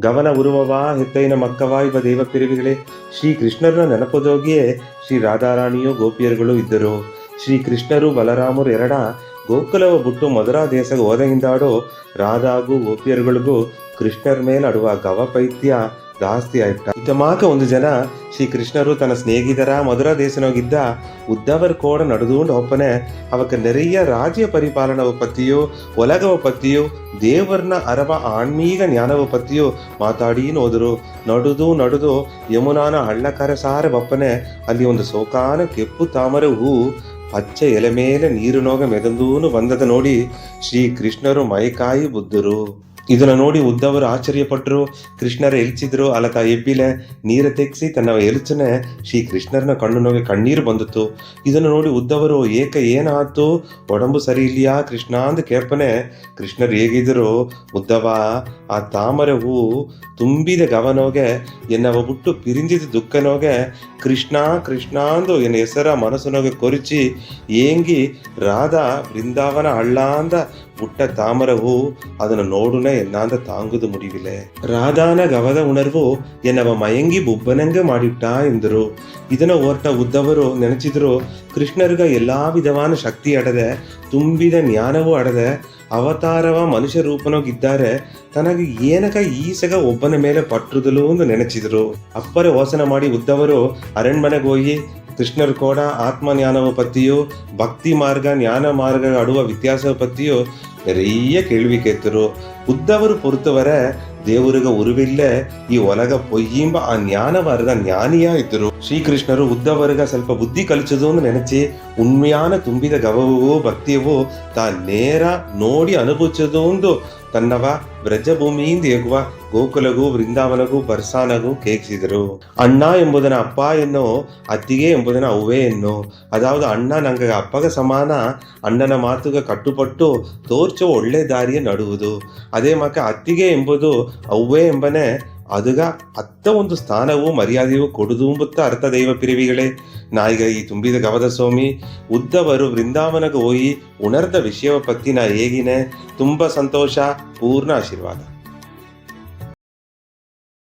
ಗಮನ ಉರುವವಾ ಹೆತ್ತೈನ ಮಕ್ಕವ ಇವ ದೇವ ಪಿರಿವಿಗಳೇ ಶ್ರೀ ಕೃಷ್ಣರನ್ನ ನೆನಪದೋಗಿಯೇ ಶ್ರೀ ರಾಧಾರಾಣಿಯು ಗೋಪಿಯರುಗಳು ಇದ್ದರು. ಶ್ರೀ ಕೃಷ್ಣರು ಬಲರಾಮರು ಎರಡ ಗೋಕುಲವ ಬಿಟ್ಟು ಮಧುರಾ ದೇಶಕ್ಕೆ ಹೋದ ಹಿಂದಾಡೋ ರಾಧಾಗೂ ಗೋಪಿಯರುಗಳಿಗೂ ಕೃಷ್ಣರ ಮೇಲೆ ಅಡುವ ಗವ ಪೈತ್ಯ ಜಾಸ್ತಿ ಆಯ್ತ? ಇತಮಾಕ ಒಂದು ಜನ ಶ್ರೀ ಕೃಷ್ಣರು ತನ್ನ ಸ್ನೇಹಿತರ ಮಧುರ ದೇಶನೋಗಿದ್ದ ಉದ್ದವರ್ ಕೋಡ ನಡೆದುಕೊಂಡು ಒಪ್ಪನೆ ಅವಕ್ಕೆ ನೆರೆಯ ರಾಜ್ಯ ಪರಿಪಾಲನವ ಪತ್ತಿಯು ಒಲಗವ ಪತ್ತಿಯು ದೇವರ್ನ ಅರವ ಆಣ್ಮೀಗ ಜ್ಞಾನವ ಪತ್ತಿಯು ಮಾತಾಡಿ ನೋದರು. ನಡುದು ನಡುದು ಯಮುನಾನ ಹಳ್ಳಕರ ಸಾರ ಬಪ್ಪನೆ ಅಲ್ಲಿ ಒಂದು ಸೋಕಾನ ಕೆಪ್ಪು ತಾಮರ ಹೂ ಪಚ್ಚ ಎಲೆ ಮೇಲೆ ನೀರು ನೋಗ ಮೆದಂದೂನು ಬಂದದ ನೋಡಿ ಶ್ರೀ ಕೃಷ್ಣರು ಮೈಕಾಯಿ ಬುದ್ಧರು ಇದನ್ನ ನೋಡಿ ಉದ್ದವರು ಆಶ್ಚರ್ಯಪಟ್ಟರು ಕೃಷ್ಣರ ಎಲ್ಚಿದ್ರು ಅಲಕ ಎಬ್ಬಿಲೆ ನೀರ ತೆಗ್ಸಿ ತನ್ನ ಎಲ್ಚನೆ ಶ್ರೀ ಕೃಷ್ಣರನ ಕಣ್ಣು ನೋಗೆ ಕಣ್ಣೀರು ಬಂದಿತ್ತು. ಇದನ್ನು ನೋಡಿ ಉದ್ದವರು, ಏಕ ಏನಾಯ್ತು? ಒಡಂಬು ಸರಿ ಇಲ್ಲಿಯಾ ಕೃಷ್ಣ? ಅಂದ ಕೇಳ್ಪನೆ, ಕೃಷ್ಣರು ಹೇಗಿದ್ರು? ಉದ್ದವ, ಆ ತಾಮರೆ ಹೂ ತುಂಬಿದ ಗವನೋಗೆ ಎನ್ನವ ಬಿಟ್ಟು ಪಿರಿಂಜಿದ ದುಃಖನೋಗೆ, ಕೃಷ್ಣ ಕೃಷ್ಣ ಅಂದು ಎನ್ನ ಹೆಸರ ಮನಸ್ಸನೋಗೆ ಕೊರಿಚಿ, ಏಂಗಿ ರಾಧಾ ಬೃಂದಾವನ ಹಳ್ಳ ಅಂದ ಪುಟ್ಟ ತಾಮರವು ಅದನ್ನು ನೋಡುನೇ ಎನ್ನಾಂದ ತಾಂಗುದು ಮುಡಿವಿಲೆ ರಾಧಾನ ಗವದ ಉಣರ್ವು ಏನವ ಮಯಂಗಿ ಬುಬ್ಬನಂಗ ಮಾಡಿಟ್ಟ ಎಂದರು. ಇದನ್ನ ಓರ್ಟ ಉದ್ದವರು ನೆನಚಿದ್ರು, ಕೃಷ್ಣರ್ಗ ಎಲ್ಲಾ ವಿಧವಾನ ಶಕ್ತಿ ಅಡದೆ, ತುಂಬಿದ ಜ್ಞಾನವೂ ಅಡದೆ, ಅವತಾರವ ಮನುಷ್ಯ ರೂಪನೋಗಿದ್ದಾರೆ ತನಗೆ ಏನಕ ಈಸಗ ಒಬ್ಬನ ಮೇಲೆ ಪಟ್ಟುದಲು ಎಂದು ನೆನಚಿದ್ರು. ಅಪ್ಪರ ವಾಸನ ಮಾಡಿ ಉದ್ದವರು ಅರಣ್ಮನೆಗೆ ಹೋಗಿ ಕೃಷ್ಣರು ಕೂಡ ಆತ್ಮಜ್ಞಾನವ ಪತ್ತಿಯು, ಭಕ್ತಿ ಮಾರ್ಗ, ಜ್ಞಾನ ಮಾರ್ಗ ಅಡುವ ವ್ಯತ್ಯಾಸ ಪತ್ತಿಯು நிறைய கேள்வி கேட்கிறோ உத்தவர் பொறுத்தவரை ದೇವರಿಗ ಉರುವಿಲ್ಲೇ ಈ ಒಲಗ ಪೊಯ್ಯಿಂಬ ಆ ಜ್ಞಾನವರ್ಗ ಜ್ಞಾನಿಯಾ ಇದ್ದರು ಶ್ರೀಕೃಷ್ಣರು ಉದ್ದವರ್ಗ ಸ್ವಲ್ಪ ಬುದ್ಧಿ ಕಲಿಚದು ಅಂತ ಉಣ್ಮೆಯಾನ ತುಂಬಿದ ಗವವೋ ಭಕ್ತಿಯವೋ ತಾ ನೇರ ನೋಡಿ ಅನುಭವಿಸದು ಒಂದು ತನ್ನವ ಬ್ರಜಭೂಮಿಯಿಂದ ಹೇಗುವ ಗೋಕುಲಗೂ, ವೃಂದಾವನಗೂ, ಬರ್ಸಾನಗೂ ಕೇಳಿಸಿದರು ಅಣ್ಣ ಎಂಬುದನ್ನ ಅಪ್ಪ ಎನ್ನೋ, ಅತ್ತಿಗೆ ಎಂಬುದನ್ನ ಅವ್ವೇ ಎನ್ನೋ. ಅದಾವುದು ಅಣ್ಣ ನಂಗೆ ಅಪ್ಪಗ ಸಮಾನ, ಅಣ್ಣನ ಮಾತುಗ ಕಟ್ಟುಪಟ್ಟು ತೋರ್ಚೋ ಒಳ್ಳೆ ದಾರಿಯ ನಡುವುದು. ಅದೇ ಮಕ ಅತ್ತಿಗೆ ಎಂಬುದು ಅವ್ವೇ ಎಂಬನೆ ಅದುಗ ಅತ್ತ ಒಂದು ಸ್ಥಾನವು ಮರ್ಯಾದೆಯು ಕೊಡುದುಂಬುತ್ತ ಅರ್ಥ ದೈವ ಪಿರಿವಿಗಳೇ ನಾಯಿಗ ಈ ತುಂಬಿದ ಗವದ ಸ್ವಾಮಿ ಉದ್ದವರು ವೃಂದಾವನಗ ಹೋಗಿ ಉಣರ್ದ ವಿಷಯವ ಪತ್ತಿ ನಾ ಹೇಗಿನೆ ತುಂಬ ಸಂತೋಷ ಪೂರ್ಣ ಆಶೀರ್ವಾದ